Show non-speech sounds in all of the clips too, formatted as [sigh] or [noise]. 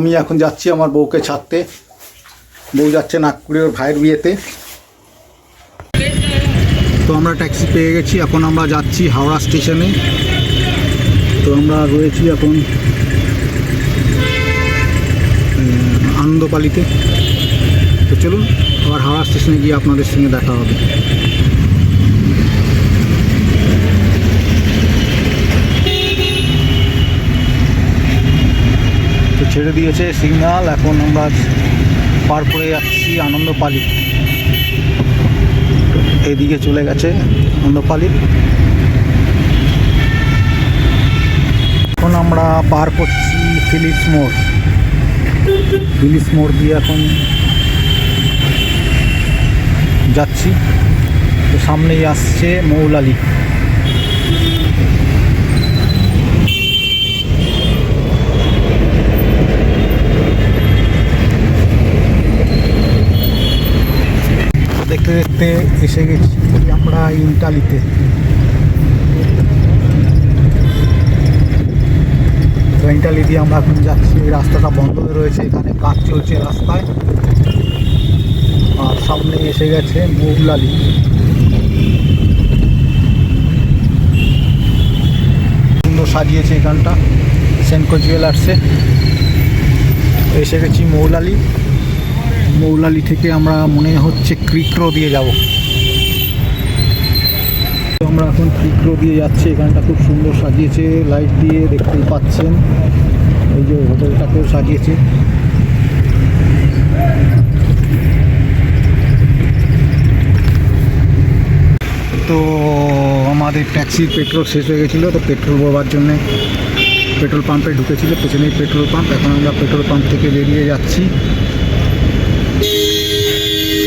আমি এখন যাচ্ছি আমার বউকে ছাড়তে। বউ যাচ্ছে নাগপুরে ওর ভাইয়ের বিয়েতে। তো আমরা ট্যাক্সি পেয়ে গেছি, এখন আমরা যাচ্ছি হাওড়া স্টেশনে। তো আমরা রয়েছি এখন আনন্দপালিতে। তো চলুন, আবার হাওড়া স্টেশনে গিয়ে আপনাদের সঙ্গে দেখা হবে। ছেড়ে দিয়েছে সিগনাল। এখন আমরা পার করে যাচ্ছি আনন্দপালি। এদিকে চলে গেছে আনন্দপালি। এখন আমরা পার করছি ফিলিপস মোড়। ফিলিপস মোড় দিয়ে এখন যাচ্ছি। তো সামনেই আসছে মৌলালি। দেখতে দেখতে এসে গেছি আমরা ইন্টালিতে। ইন্টালি দিয়ে আমরা এখন যাচ্ছি, এই রাস্তাটা বন্ধ হয়ে রয়েছে, এখানে কাজ চলছে রাস্তায়। আর সামনে এসে গেছে মৌলালি সুন্দর সাজিয়েছে এখানটা সেনকো জুয়েলার্সে এসে গেছি মৌলালি মৌলালি থেকে আমরা মনে হচ্ছে ক্রিক্রো দিয়ে যাব। আমরা এখন ক্রিক্রো দিয়ে যাচ্ছি, এখানটা খুব সুন্দর সাজিয়েছে লাইট দিয়ে দেখতেই পাচ্ছেন। এই যে হোটেলটাকেও সাজিয়েছে। তো আমাদের ট্যাক্সির পেট্রোল শেষ হয়ে গেছিল, তো পেট্রোল ভরবার জন্যে পেট্রোল পাম্পে ঢুকেছিল, পেছনেই পেট্রোল পাম্প। এখন আমরা পেট্রোল পাম্প থেকে বেরিয়ে যাচ্ছি।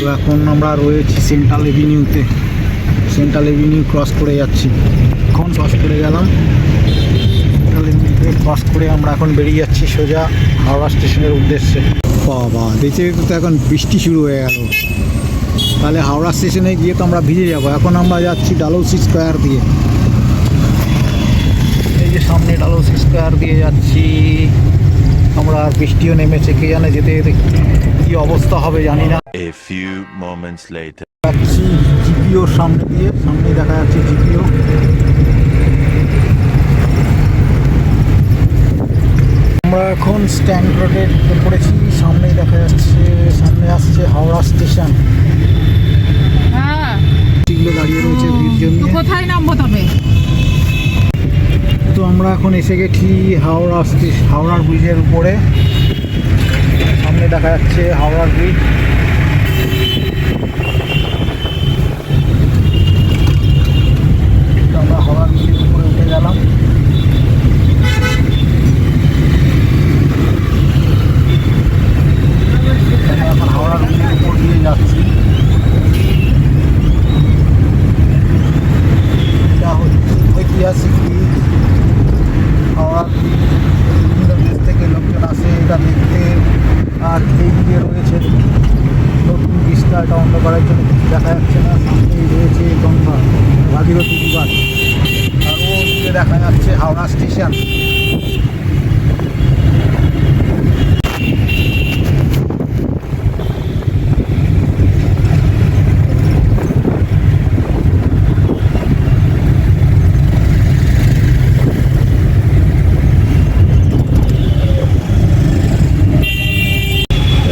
তো এখন আমরা রয়েছি সেন্ট্রাল এভিনিউতে সেন্ট্রাল এভিনিউ ক্রস করে যাচ্ছি। এখন ক্রস করে গেলাম। সেন্ট্রাল এভিনিউতে ক্রস করে আমরা এখন বেরিয়ে যাচ্ছি সোজা হাওড়া স্টেশনের উদ্দেশ্যে। বাবা, দেখতে দেখতে তো এখন বৃষ্টি শুরু হয়ে গেল। তাহলে হাওড়া স্টেশনে গিয়ে তো আমরা ভিজে যাব। এখন আমরা যাচ্ছি ডালৌসি স্কোয়ার দিয়ে। এই যে সামনে ডালৌসি স্কোয়ার দিয়ে যাচ্ছি। আমরা বৃষ্টিও নেমেছে, কে জানে যেতে যেতে। কী অবস্থা হবে জানি না। A few moments later. যাচ্ছি জিপিওর সামনে দিয়ে সামনে দেখা যাচ্ছে জিপিও। আমরা এখন স্ট্যান্ড রোডে পড়েছি সামনেই দেখা যাচ্ছে সামনে আসছে হাওড়া স্টেশন। হ্যাঁ। দাঁড়িয়ে রয়েছে ভিড় তো জমিয়ে কোথায় নামবো তবে? তো আমরা এখন এসে গেছি হাওড়া হাওড়ার ব্রিজের উপরে। সামনে দেখা যাচ্ছে হাওড়ার ব্রিজ তো আমরা হাওড়ার ব্রিজের উপরে উঠে গেলাম আমরা এখন হাওড়ার ব্রিজের উপর দিয়ে যাচ্ছি এটা হচ্ছে ঐতিহাসিক ব্রিজ হাওড়া ব্রিজ বিভিন্ন দেশ থেকে লোকজন আসে এটা দেখতে আর এইদিকে রয়েছে নতুন ব্রিজটা এটা অন্ধকারের জন্য কিছু দেখা যাচ্ছে না সামনেই রয়েছে গঙ্গা ভাগীরথী বিভাগ আর ওদিকে দেখা যাচ্ছে হাওড়া স্টেশন।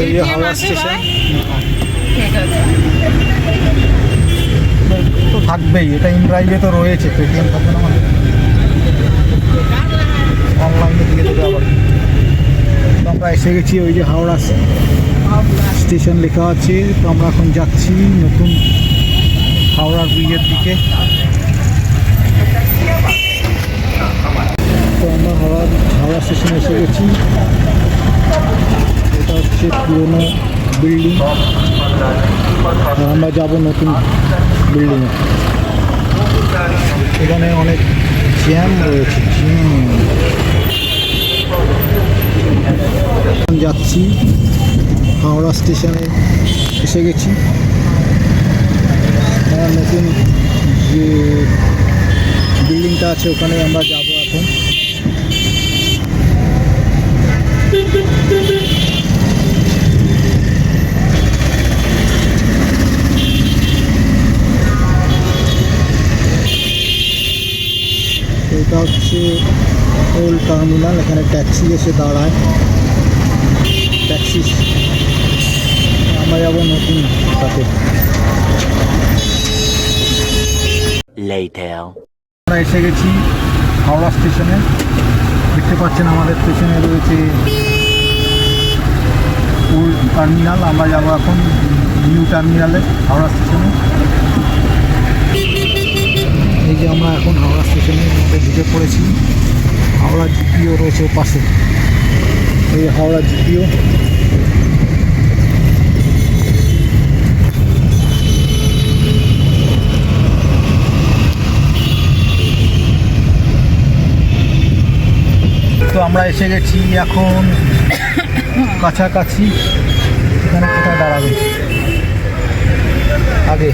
এই হাওড়া স্টেশন ভাই? ঠিক আছে তো থাকবেই, এটা ইনড্রাইভে তো রয়েছে, পেটিএম থাকবে না অনলাইনে দিয়ে দেবে আবার। আমরা এসে গেছি, ওই যে হাওড়া স্টেশন লেখা আছে, তো আমরা এখন যাচ্ছি নতুন হাওড়ার ব্রিজের দিকে। তো আমরা হাওড়া হাওড়া স্টেশনে এসে গেছি। এটা হচ্ছে পুরোনো বিল্ডিং আমরা যাব নতুন বিল্ডিংয়ে এখানে অনেক জ্যাম রয়েছে। যাচ্ছি। হাওড়া স্টেশনে এসে গেছি। আমরা নতুন যে বিল্ডিংটা আছে, ওখানে আমরা যাব এখন। এটা হচ্ছে ওল্ড টার্মিনাল এখানে ট্যাক্সি এসে দাঁড়ায়। ট্যাক্সি আমরা যাব নতুন সাথে. আমরা এসে গেছি হাওড়া স্টেশনে। দেখতে পাচ্ছেন আমাদের স্টেশনে রয়েছে ওল্ড টার্মিনাল আমরা যাব এখন নিউ টার্মিনালে হাওড়া স্টেশনে। এই যে আমরা এখন হাওড়া স্টেশনের মধ্যে ঢুকে পড়েছি। হাওড়া জিপিও রয়েছে পাশে। এই হাওড়া জিপিও তো আমরা এসে গেছি এখন কাছাকাছি। এখানে কোথায় দাঁড়াবে? আগে।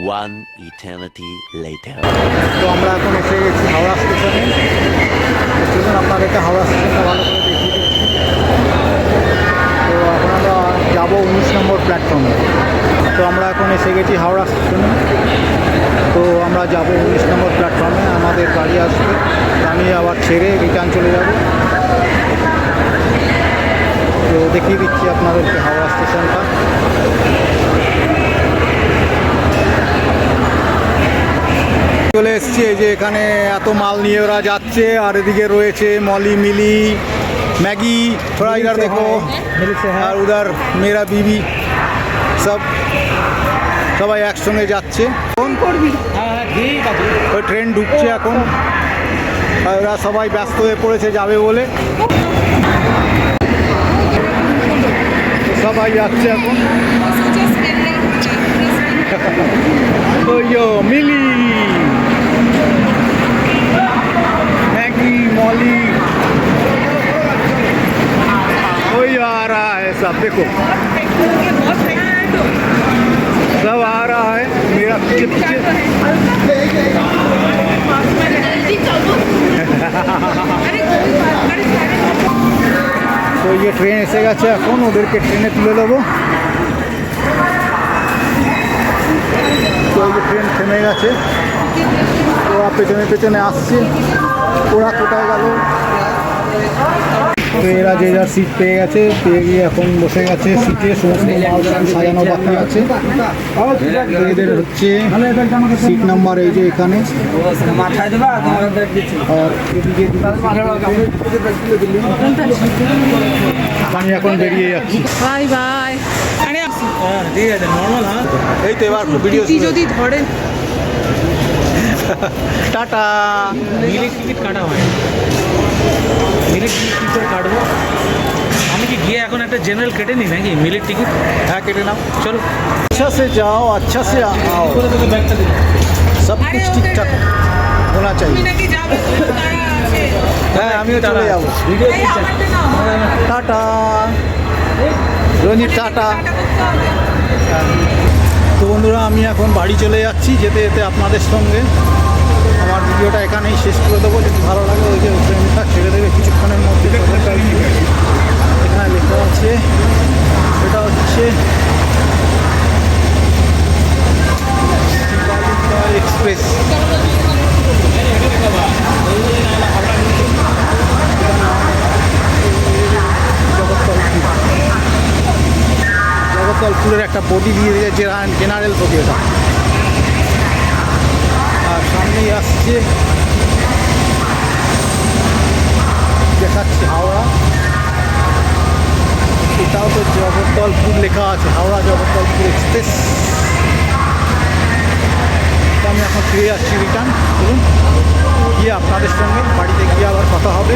One eternity later. তো আমরা এখন এসে গেছি হাওড়া স্টেশনে। চলুন, আপনাদেরকে হাওড়া স্টেশনটা ভালো করে দেখিয়ে তো এখন আমরা যাব উনিশ নম্বর প্ল্যাটফর্মে তো আমরা এখন এসে গেছি হাওড়া স্টেশনে। তো আমরা যাব উনিশ নম্বর প্ল্যাটফর্মে আমাদের গাড়ি আসবে। আমি আবার ছেড়ে রিটার্ন চলে যাব। তো দেখিয়ে দিচ্ছি আপনাদেরকে হাওড়া স্টেশনটা। চলে এসছি এই যে এখানে এত মাল নিয়ে ওরা যাচ্ছে আর এদিকে রয়েছে মলি মিলি ম্যাগি थोड़ा इधर देखो আর উদার মেরা বিবি সব সবাই একসঙ্গে যাচ্ছে ফোন করবি ওই ট্রেন ঢুকছে এখন আর ওরা সবাই ব্যস্ত হয়ে পড়েছে যাবে বলে সবাই যাচ্ছে এখন ওই যো, মিলি मौली कोई आ रहा है सब देखो सब आ रहा है मेरा पीछे [laughs] पीछे তো ये ট্রেন এসে গেছে এখন ওদেরকে ট্রেনে তুলে দেবো তো এই যে ট্রেন থেমে গেছে ওরা পেছনে পেছনে আসছে। ওরা কোথায় গেল? তো এরা যে যার সিট পেয়ে গেছে পেয়ে গিয়ে এখন বসে গেছে সিটে সমস্ত মাল সাজানো বাকি আছে। এদের হচ্ছে সিট নাম্বার এই যে এখানে। আমি এখন বেরিয়ে যাচ্ছি। Bye bye. আরে এই তো এবার ভিডিও যদি ধরে টাটা। নীলের টিকিট কাটা হয়। নীলের টিকিট কী করে কাটবো? আমি কি গিয়ে এখন একটা জেনারেল কেটে নিই নাকি? মিলের টিকিট? হ্যাঁ কেটে নাও। চলো। আচ্ছা সে যাও আচ্ছা সে আও। সব কিছু ঠিকঠাক বলা চাই। হ্যাঁ আমিও চলে যাব। টাটা। রঞ্জিত টাটা। তো বন্ধুরা আমি এখন বাড়ি চলে যাচ্ছি যেতে যেতে আপনাদের সঙ্গে। ভিডিওটা এখানেই শেষ করে দেবো। যদি ভালো লাগে, ওই যে ট্রেনটা ছেড়ে দেবে কিছুক্ষণের মধ্যে। এখানে লেখা আছে এটা হচ্ছে এক্সপ্রেস। জগৎতলপুরের একটা বডি দিয়ে দিয়েছে, জেনারেল বডি এটা সামনেই আসছে দেখাচ্ছি হাওড়া এটাও তো জগদ্দলপুর লেখা আছে হাওড়া জগদ্দলপুর এক্সপ্রেস আমি এখন ফিরে যাচ্ছি রিটার্ন বলুন গিয়ে আপনাদের সঙ্গে বাড়িতে গিয়ে আবার কথা হবে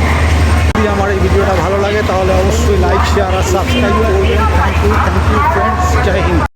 যদি আমার এই ভিডিওটা ভালো লাগে তাহলে অবশ্যই লাইক শেয়ার আর সাবস্ক্রাইব করবেন thank you thank you friends Jai Hind